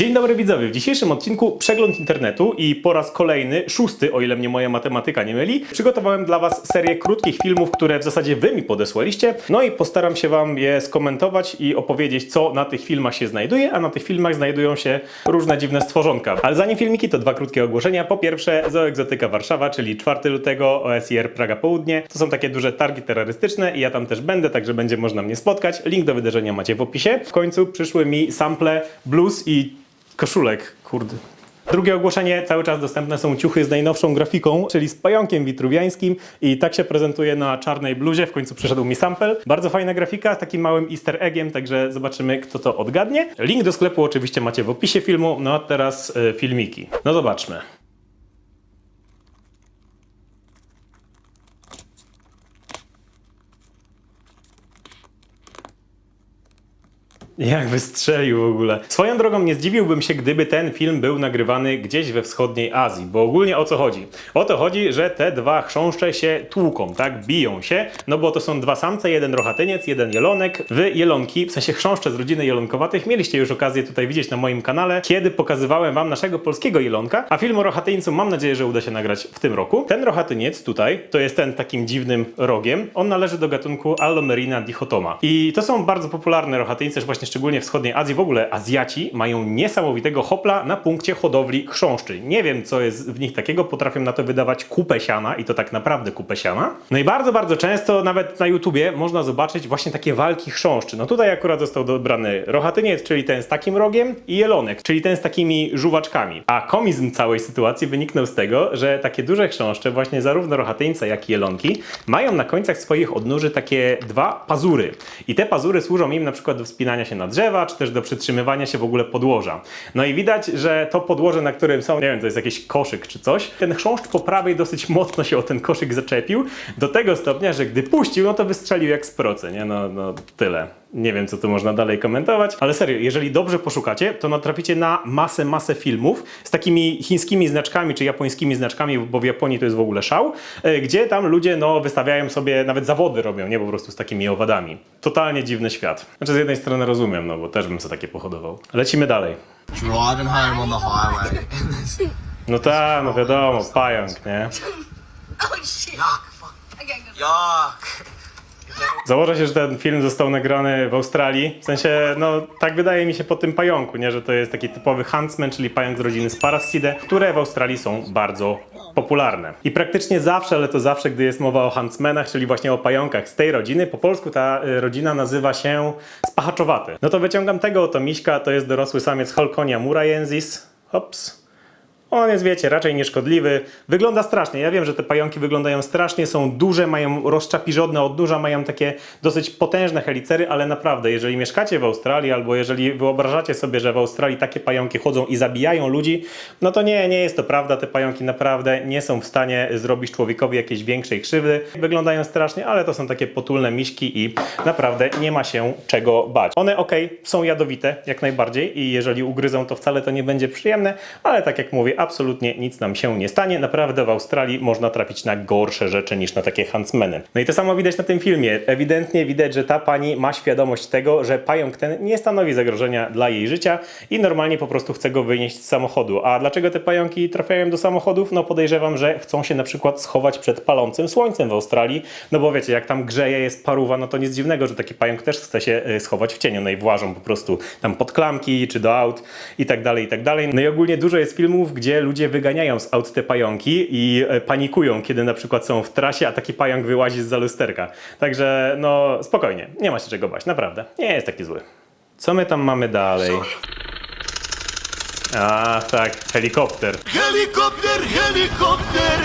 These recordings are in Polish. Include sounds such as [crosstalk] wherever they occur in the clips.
Dzień dobry widzowie, w dzisiejszym odcinku przegląd internetu i po raz kolejny, szósty, o ile mnie moja matematyka nie myli, przygotowałem dla Was serię krótkich filmów, które w zasadzie Wy mi podesłaliście, no i postaram się Wam je skomentować i opowiedzieć, co na tych filmach się znajduje, a na tych filmach znajdują się różne dziwne stworzonka. Ale zanim filmiki, to dwa krótkie ogłoszenia. Po pierwsze, Zoegzotyka Warszawa, czyli 4 lutego, OSIR Praga Południe. To są takie duże targi terrorystyczne i ja tam też będę, także będzie można mnie spotkać. Link do wydarzenia macie w opisie. W końcu przyszły mi sample blues i koszulek, kurde. Drugie ogłoszenie, cały czas dostępne są ciuchy z najnowszą grafiką, czyli z pająkiem witruwiańskim i tak się prezentuje na czarnej bluzie, w końcu przyszedł mi sample. Bardzo fajna grafika z takim małym easter eggiem, także zobaczymy kto to odgadnie. Link do sklepu oczywiście macie w opisie filmu, no a teraz y, filmiki. No zobaczmy. Jak wystrzelił w ogóle. Swoją drogą nie zdziwiłbym się, gdyby ten film był nagrywany gdzieś we wschodniej Azji, bo ogólnie o co chodzi? O to chodzi, że te dwa chrząszcze się tłuką, tak? Biją się, no bo to są dwa samce, jeden rochatyniec, jeden jelonek. Wy jelonki, w sensie chrząszcze z rodziny jelonkowatych, mieliście już okazję tutaj widzieć na moim kanale, kiedy pokazywałem wam naszego polskiego jelonka, a film o rochatyńcu mam nadzieję, że uda się nagrać w tym roku. Ten rochatyniec tutaj, to jest ten takim dziwnym rogiem, on należy do gatunku Allomerina dichotoma. I to są bardzo popularne rochatyńce, właśnie szczególnie wschodniej Azji. W ogóle Azjaci mają niesamowitego hopla na punkcie hodowli chrząszczy. Nie wiem, co jest w nich takiego, potrafią na to wydawać kupę siana i to tak naprawdę kupę siana. No i bardzo, bardzo często nawet na YouTubie można zobaczyć właśnie takie walki chrząszczy. No tutaj akurat został dobrany rochatyniec, czyli ten z takim rogiem i jelonek, czyli ten z takimi żuwaczkami. A komizm całej sytuacji wyniknął z tego, że takie duże chrząszcze, właśnie zarówno rochatyńce, jak i jelonki, mają na końcach swoich odnóży takie dwa pazury. I te pazury służą im na przykład do wspinania się na drzewa, czy też do przytrzymywania się w ogóle podłoża. No i widać, że to podłoże, na którym są, nie wiem, to jest jakiś koszyk czy coś, ten chrząszcz po prawej dosyć mocno się o ten koszyk zaczepił, do tego stopnia, że gdy puścił, no to wystrzelił jak z procy, nie? No, no tyle. Nie wiem, co tu można dalej komentować, ale serio, jeżeli dobrze poszukacie, to natraficie na masę, masę filmów z takimi chińskimi znaczkami czy japońskimi znaczkami, bo w Japonii to jest w ogóle szał, e, gdzie tam ludzie no, wystawiają sobie, nawet zawody robią, nie po prostu z takimi owadami. Totalnie dziwny świat. Znaczy z jednej strony rozumiem, no bo też bym sobie takie pohodował. Lecimy dalej. driving home on the highway. No tak, no wiadomo, pająk, nie? Oh shit. Yuck. Założę się, że ten film został nagrany w Australii. W sensie, no tak wydaje mi się po tym pająku, nie? Że to jest taki typowy huntsman, czyli pająk z rodziny Sparassidae, które w Australii są bardzo popularne. I praktycznie zawsze, ale to zawsze, gdy jest mowa o huntsmanach, czyli właśnie o pająkach z tej rodziny, po polsku ta y, rodzina nazywa się spahaczowaty. No to wyciągam tego oto miśka, to jest dorosły samiec Holconia murayensis. Hops. On jest, wiecie, raczej nieszkodliwy. Wygląda strasznie. Ja wiem, że te pająki wyglądają strasznie, są duże, mają rozczapiżodne odnóża, mają takie dosyć potężne helicery, ale naprawdę, jeżeli mieszkacie w Australii albo jeżeli wyobrażacie sobie, że w Australii takie pająki chodzą i zabijają ludzi, no to nie, nie jest to prawda. Te pająki naprawdę nie są w stanie zrobić człowiekowi jakiejś większej krzywdy. Wyglądają strasznie, ale to są takie potulne miśki i naprawdę nie ma się czego bać. One, okej, są jadowite, jak najbardziej i jeżeli ugryzą, to wcale to nie będzie przyjemne, ale tak jak mówię, absolutnie nic nam się nie stanie. Naprawdę w Australii można trafić na gorsze rzeczy niż na takie huntsmeny. No i to samo widać na tym filmie. Ewidentnie widać, że ta pani ma świadomość tego, że pająk ten nie stanowi zagrożenia dla jej życia i normalnie po prostu chce go wynieść z samochodu. A dlaczego te pająki trafiają do samochodów? No podejrzewam, że chcą się na przykład schować przed palącym słońcem w Australii, no bo wiecie, jak tam grzeje, jest paruwa, no to nic dziwnego, że taki pająk też chce się y, schować w cieniu, no i włażą po prostu tam pod klamki, czy do aut i tak dalej, i tak dalej. No i ogólnie dużo jest filmów, gdzie ludzie wyganiają z aut te pająki i e, panikują, kiedy na przykład są w trasie, a taki pająk wyłazi z lusterka. Także no spokojnie, nie ma się czego bać, naprawdę. Nie jest taki zły. Co my tam mamy dalej? A, tak, helikopter. Helicopter, helicopter.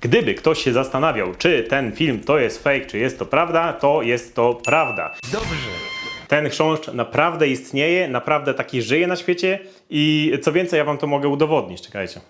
Gdyby ktoś się zastanawiał, czy ten film to jest fake, czy jest to prawda, to jest to prawda. Dobrze. Ten chrząszcz naprawdę istnieje, naprawdę taki żyje na świecie i co więcej, ja wam to mogę udowodnić. Czekajcie.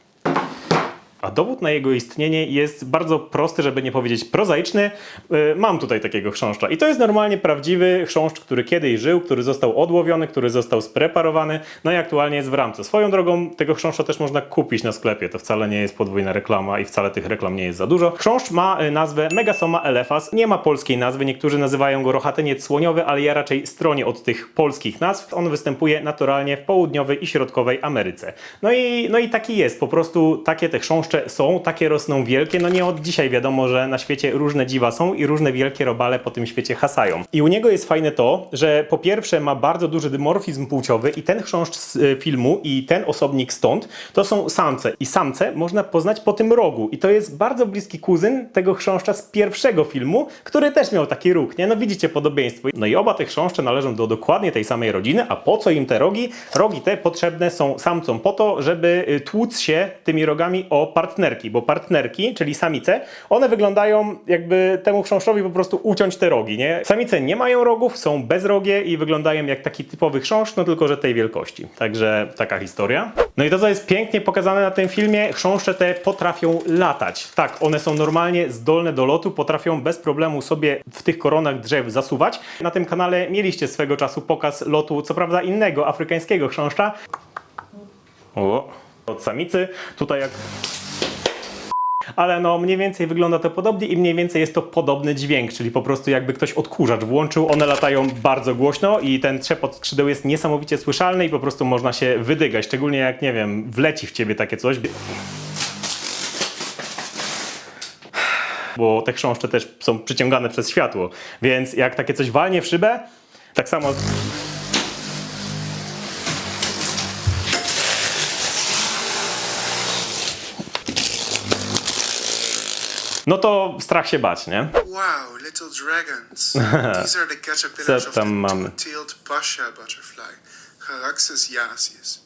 A dowód na jego istnienie jest bardzo prosty, żeby nie powiedzieć prozaiczny. Yy, Mam tutaj takiego chrząszcza. I to jest normalnie prawdziwy chrząszcz, który kiedyś żył, który został odłowiony, który został spreparowany, no i aktualnie jest w ramce. Swoją drogą tego chrząszcza też można kupić na sklepie. To wcale nie jest podwójna reklama i wcale tych reklam nie jest za dużo. Chrząszcz ma y, nazwę Megasoma elephas. Nie ma polskiej nazwy. Niektórzy nazywają go rochatyniec słoniowy, ale ja raczej stronię od tych polskich nazw. On występuje naturalnie w południowej i środkowej Ameryce. No i, no i taki jest. Po prostu takie te chrząszcze są, takie rosną wielkie. No nie od dzisiaj wiadomo, że na świecie różne dziwa są i różne wielkie robale po tym świecie hasają. I u niego jest fajne to, że po pierwsze ma bardzo duży dymorfizm płciowy i ten chrząszcz z y, filmu i ten osobnik stąd to są samce. I samce można poznać po tym rogu. I to jest bardzo bliski kuzyn tego chrząszcza z pierwszego filmu, który też miał taki róg, nie? No widzicie podobieństwo. No i oba te chrząszcze należą do dokładnie tej samej rodziny, a po co im te rogi? Rogi te potrzebne są samcom po to, żeby y, tłuc się tymi rogami o partnerki, bo partnerki, czyli samice, one wyglądają jakby temu chrząszczowi po prostu uciąć te rogi, nie? Samice nie mają rogów, są bezrogie i wyglądają jak taki typowy chrząszcz, no tylko, że tej wielkości. Także taka historia. No i to, co jest pięknie pokazane na tym filmie, chrząszcze te potrafią latać. Tak, one są normalnie zdolne do lotu, potrafią bez problemu sobie w tych koronach drzew zasuwać. Na tym kanale mieliście swego czasu pokaz lotu, co prawda innego, afrykańskiego chrząszcza. O, od samicy. Tutaj jak ale no mniej więcej wygląda to podobnie i mniej więcej jest to podobny dźwięk, czyli po prostu jakby ktoś odkurzacz włączył, one latają bardzo głośno i ten trzepot skrzydeł jest niesamowicie słyszalny i po prostu można się wydygać, szczególnie jak, nie wiem, wleci w ciebie takie coś. Bo te chrząszcze też są przyciągane przez światło, więc jak takie coś walnie w szybę, tak samo no to strach się bać, nie? Wow, little dragons. [laughs] These are the caterpillars of tam the two-tailed pasha butterfly.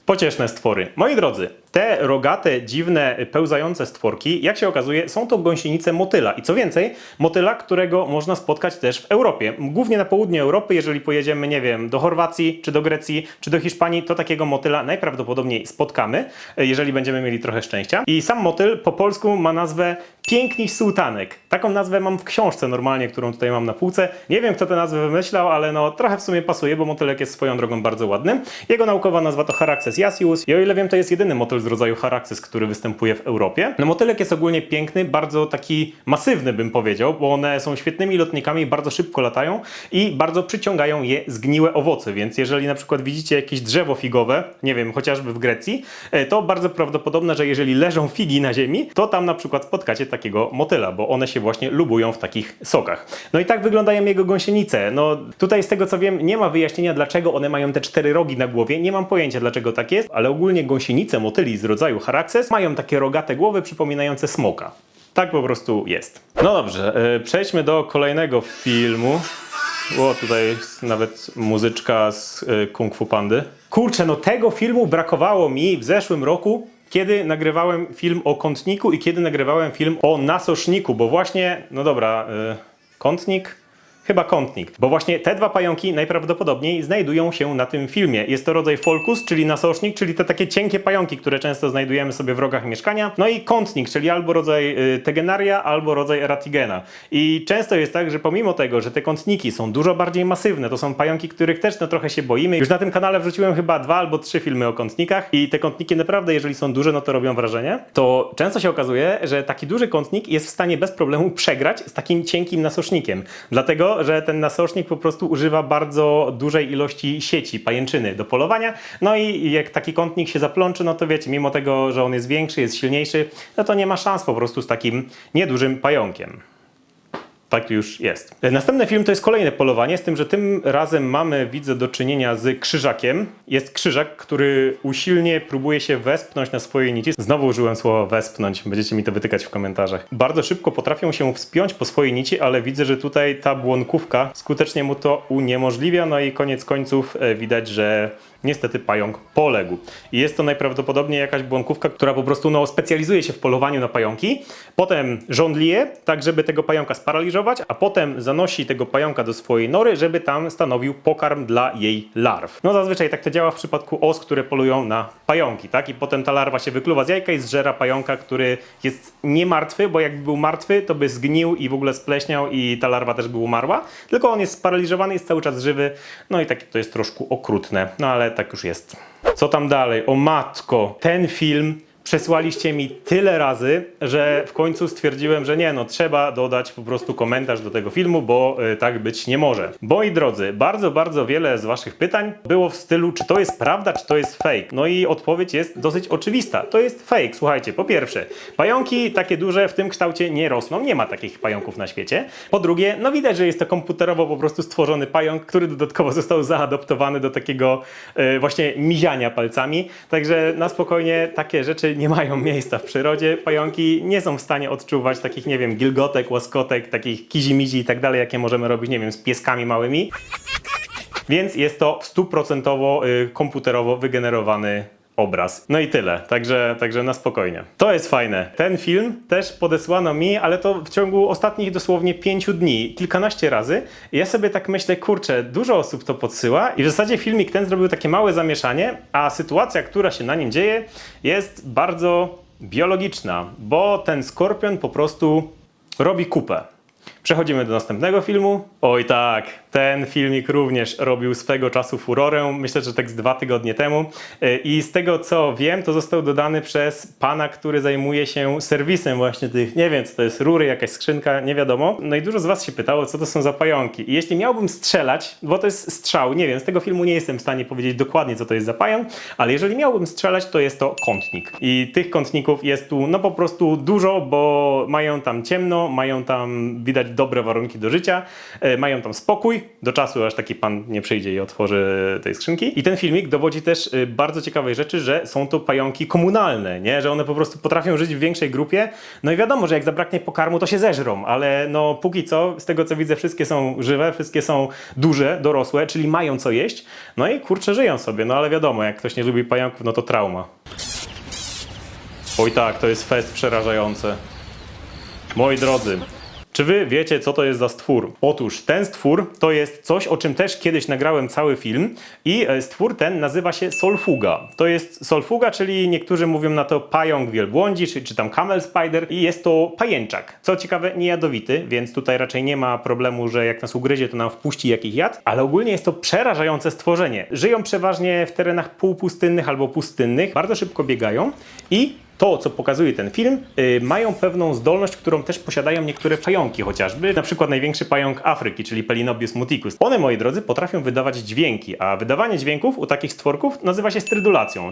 Pocieszne stwory. Moi drodzy, te rogate, dziwne, pełzające stworki, jak się okazuje, są to gąsienice motyla. I co więcej, motyla, którego można spotkać też w Europie. Głównie na południu Europy, jeżeli pojedziemy, nie wiem, do Chorwacji, czy do Grecji, czy do Hiszpanii, to takiego motyla najprawdopodobniej spotkamy, jeżeli będziemy mieli trochę szczęścia. I sam motyl po polsku ma nazwę Piękniś Sułtanek. Taką nazwę mam w książce normalnie, którą tutaj mam na półce. Nie wiem, kto tę nazwę wymyślał, ale no trochę w sumie pasuje, bo motylek jest swoją drogą bardzo ładny. Jego naukowa nazwa to Charaxes yacius i o ile wiem, to jest jedyny motyl z rodzaju Charaxes, który występuje w Europie. No motylek jest ogólnie piękny, bardzo taki masywny bym powiedział, bo one są świetnymi lotnikami, bardzo szybko latają i bardzo przyciągają je zgniłe owoce, więc jeżeli na przykład widzicie jakieś drzewo figowe, nie wiem, chociażby w Grecji, e, to bardzo prawdopodobne, że jeżeli leżą figi na ziemi, to tam na przykład spotkacie takiego motyla, bo one się właśnie lubują w takich sokach. No i tak wyglądają jego gąsienice. No tutaj z tego co wiem, nie ma wyjaśnienia, dlaczego one mają te cztery rogi na głowie. Nie mam pojęcia, dlaczego tak jest, ale ogólnie gąsienice motyli z rodzaju Charaxes mają takie rogate głowy przypominające smoka. Tak po prostu jest. No dobrze, e, przejdźmy do kolejnego filmu. O, tutaj jest nawet muzyczka z y, Kung Fu Pandy. Kurczę, no tego filmu brakowało mi w zeszłym roku, kiedy nagrywałem film o kątniku i kiedy nagrywałem film o nasoszniku, bo właśnie, no dobra, y, kątnik? Chyba kątnik, bo właśnie te dwa pająki najprawdopodobniej znajdują się na tym filmie. Jest to rodzaj folkus, czyli nasosznik, czyli te takie cienkie pająki, które często znajdujemy sobie w rogach mieszkania. No i kątnik, czyli albo rodzaj y, tegenaria, albo rodzaj eratigena. I często jest tak, że pomimo tego, że te kątniki są dużo bardziej masywne, to są pająki, których też no, trochę się boimy. Już na tym kanale wrzuciłem chyba dwa albo trzy filmy o kątnikach i te kątniki naprawdę, jeżeli są duże, no to robią wrażenie. To często się okazuje, że taki duży kątnik jest w stanie bez problemu przegrać z takim cienkim nasosznikiem. Dlatego, że ten nasosznik po prostu używa bardzo dużej ilości sieci, pajęczyny do polowania. No i jak taki kątnik się zaplączy, no to wiecie, mimo tego, że on jest większy, jest silniejszy, no to nie ma szans po prostu z takim niedużym pająkiem. Tak już jest. Następny film to jest kolejne polowanie, z tym, że tym razem mamy, widzę, do czynienia z krzyżakiem. Jest krzyżak, który usilnie próbuje się wespnąć na swoje nici. Znowu użyłem słowa wespnąć, będziecie mi to wytykać w komentarzach. Bardzo szybko potrafią się wspiąć po swojej nici, ale widzę, że tutaj ta błonkówka skutecznie mu to uniemożliwia, no i koniec końców e, widać, że niestety pająk poległ. I jest to najprawdopodobniej jakaś błonkówka, która po prostu no, specjalizuje się w polowaniu na pająki, potem żądlije, tak żeby tego pająka sparaliżować, a potem zanosi tego pająka do swojej nory, żeby tam stanowił pokarm dla jej larw. No zazwyczaj tak to działa w przypadku os, które polują na pająki, tak? I potem ta larwa się wykluwa z jajka i zżera pająka, który jest nie martwy, bo jakby był martwy, to by zgnił i w ogóle spleśniał i ta larwa też by umarła. Tylko on jest sparaliżowany, jest cały czas żywy, no i takie to jest troszkę okrutne, no ale tak już jest. Co tam dalej? O matko, ten film przesłaliście mi tyle razy, że w końcu stwierdziłem, że nie, no trzeba dodać po prostu komentarz do tego filmu, bo y, tak być nie może. Moi drodzy, bardzo, bardzo wiele z waszych pytań było w stylu, czy to jest prawda, czy to jest fake. No i odpowiedź jest dosyć oczywista. To jest fake. Słuchajcie, po pierwsze, pająki takie duże w tym kształcie nie rosną, nie ma takich pająków na świecie. Po drugie, no widać, że jest to komputerowo po prostu stworzony pająk, który dodatkowo został zaadoptowany do takiego y, właśnie miziania palcami. Także na spokojnie takie rzeczy nie mają miejsca w przyrodzie. Pająki nie są w stanie odczuwać takich, nie wiem, gilgotek, łaskotek, takich kizimizi i tak dalej, jakie możemy robić, nie wiem, z pieskami małymi. Więc jest to stuprocentowo y, komputerowo wygenerowany obraz. No i tyle, także, także na spokojnie. To jest fajne. Ten film też podesłano mi, ale to w ciągu ostatnich dosłownie pięciu dni, kilkanaście razy. I ja sobie tak myślę, kurczę, dużo osób to podsyła i w zasadzie filmik ten zrobił takie małe zamieszanie, a sytuacja, która się na nim dzieje jest bardzo biologiczna, bo ten skorpion po prostu robi kupę. Przechodzimy do następnego filmu. Oj tak, ten filmik również robił swego czasu furorę, myślę, że tak z dwa tygodnie temu. Yy, I z tego co wiem, to został dodany przez pana, który zajmuje się serwisem właśnie tych, nie wiem co to jest, rury, jakaś skrzynka, nie wiadomo. No i dużo z was się pytało, co to są za pająki. I jeśli miałbym strzelać, bo to jest strzał, nie wiem, z tego filmu nie jestem w stanie powiedzieć dokładnie, co to jest za pająk, ale jeżeli miałbym strzelać, to jest to kątnik. I tych kątników jest tu no po prostu dużo, bo mają tam ciemno, mają tam widać dobre warunki do życia, e, mają tam spokój, do czasu aż taki pan nie przyjdzie i otworzy tej skrzynki. I ten filmik dowodzi też e, bardzo ciekawej rzeczy, że są to pająki komunalne, nie? że one po prostu potrafią żyć w większej grupie. No i wiadomo, że jak zabraknie pokarmu, to się zeżrą, ale no póki co, z tego co widzę, wszystkie są żywe, wszystkie są duże, dorosłe, czyli mają co jeść. No i kurczę, żyją sobie, no ale wiadomo, jak ktoś nie lubi pająków, no to trauma. Oj tak, to jest fest przerażające. Moi drodzy, czy wy wiecie, co to jest za stwór? Otóż ten stwór to jest coś, o czym też kiedyś nagrałem cały film i e, stwór ten nazywa się solfuga. To jest solfuga, czyli niektórzy mówią na to pająk wielbłądzi, czy, czy tam camel spider i jest to pajęczak. Co ciekawe, niejadowity, więc tutaj raczej nie ma problemu, że jak nas ugryzie, to nam wpuści jakiś jad, ale ogólnie jest to przerażające stworzenie. Żyją przeważnie w terenach półpustynnych albo pustynnych, bardzo szybko biegają i to, co pokazuje ten film, y, mają pewną zdolność, którą też posiadają niektóre pająki chociażby, na przykład największy pająk Afryki, czyli Pelinobius muticus. One, moi drodzy, potrafią wydawać dźwięki, a wydawanie dźwięków u takich stworków nazywa się strydulacją.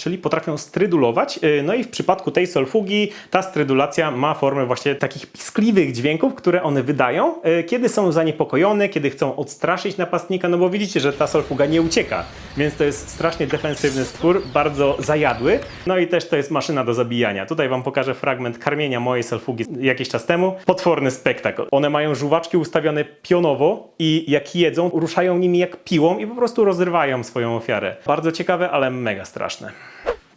Czyli potrafią strydulować. Yy, No i w przypadku tej solfugi ta strydulacja ma formę właśnie takich piskliwych dźwięków, które one wydają, yy, kiedy są zaniepokojone, kiedy chcą odstraszyć napastnika, no bo widzicie, że ta solfuga nie ucieka, więc to jest strasznie defensywny stwór, bardzo zajadły. No i też to jest maszyna do zabijania. Tutaj wam pokażę fragment karmienia mojej solfugi jakiś czas temu. Potworny spektakl. One mają żuwaczki ustawione pionowo i jak jedzą, ruszają nimi jak piłą i po prostu rozrywają swoją ofiarę. Bardzo ciekawe, ale mega straszne.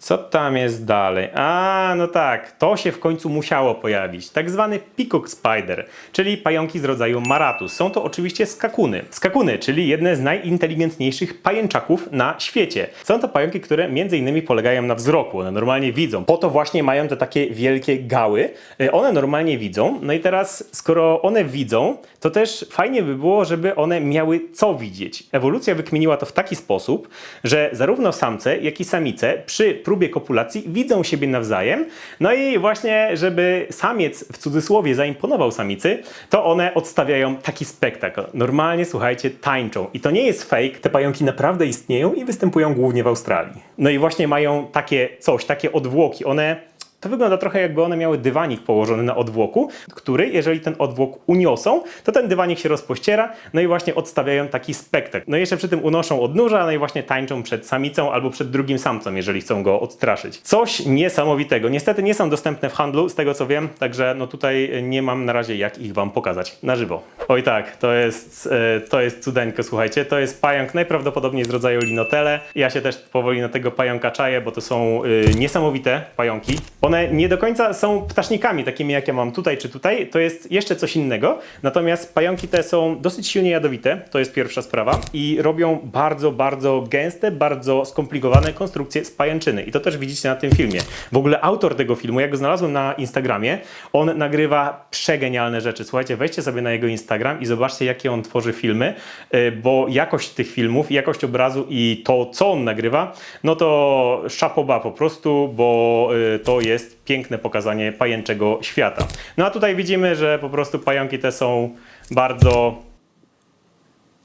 Co tam jest dalej? A, no tak, to się w końcu musiało pojawić. Tak zwany peacock spider, czyli pająki z rodzaju maratus. Są to oczywiście skakuny. Skakuny, czyli jedne z najinteligentniejszych pajęczaków na świecie. Są to pająki, które między innymi polegają na wzroku. One normalnie widzą. Po to właśnie mają te takie wielkie gały. Y, One normalnie widzą. No i teraz, skoro one widzą, to też fajnie by było, żeby one miały co widzieć. Ewolucja wykminiła to w taki sposób, że zarówno samce, jak i samice przy próbie kopulacji widzą siebie nawzajem. No i właśnie, żeby samiec w cudzysłowie zaimponował samicy, to one odstawiają taki spektakl. Normalnie, słuchajcie, tańczą. I to nie jest fake, te pająki naprawdę istnieją i występują głównie w Australii. No i właśnie mają takie coś, takie odwłoki. One to wygląda trochę jakby one miały dywanik położony na odwłoku, który, jeżeli ten odwłok uniosą, to ten dywanik się rozpościera, no i właśnie odstawiają taki spektakl. No i jeszcze przy tym unoszą odnóża, no i właśnie tańczą przed samicą albo przed drugim samcem, jeżeli chcą go odstraszyć. Coś niesamowitego. Niestety nie są dostępne w handlu, z tego co wiem, także no tutaj nie mam na razie jak ich wam pokazać na żywo. Oj tak, to jest, e, to jest cudeńko, słuchajcie. To jest pająk najprawdopodobniej z rodzaju linotele. Ja się też powoli na tego pająka czaję, bo to są e, niesamowite pająki. One nie do końca są ptasznikami, takimi jak ja mam tutaj czy tutaj. To jest jeszcze coś innego. Natomiast pająki te są dosyć silnie jadowite, to jest pierwsza sprawa. I robią bardzo, bardzo gęste, bardzo skomplikowane konstrukcje z pajęczyny. I to też widzicie na tym filmie. W ogóle autor tego filmu, jak go znalazłem na Instagramie, on nagrywa przegenialne rzeczy. Słuchajcie, wejdźcie sobie na jego Instagram i zobaczcie, jakie on tworzy filmy, y, bo jakość tych filmów, jakość obrazu i to, co on nagrywa, no to szapoba po prostu, bo y, to jest piękne pokazanie pajęczego świata. No a tutaj widzimy, że po prostu pająki te są bardzo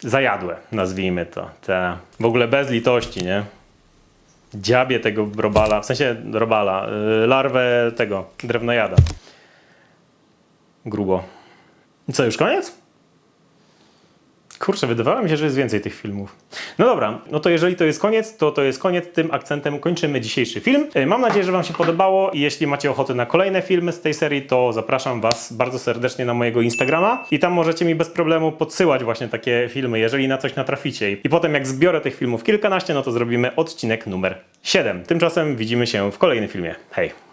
zajadłe, nazwijmy to. Te, w ogóle bez litości, nie? Dziabie tego robala, w sensie robala, y, larwę tego drewnojada. Grubo. Co, już koniec? Kurczę, wydawało mi się, że jest więcej tych filmów. No dobra, no to jeżeli to jest koniec, to to jest koniec. Tym akcentem kończymy dzisiejszy film. E, Mam nadzieję, że Wam się podobało i jeśli macie ochotę na kolejne filmy z tej serii, to zapraszam Was bardzo serdecznie na mojego Instagrama i tam możecie mi bez problemu podsyłać właśnie takie filmy, jeżeli na coś natraficie. I potem jak zbiorę tych filmów kilkanaście, no to zrobimy odcinek numer 7. Tymczasem widzimy się w kolejnym filmie. Hej!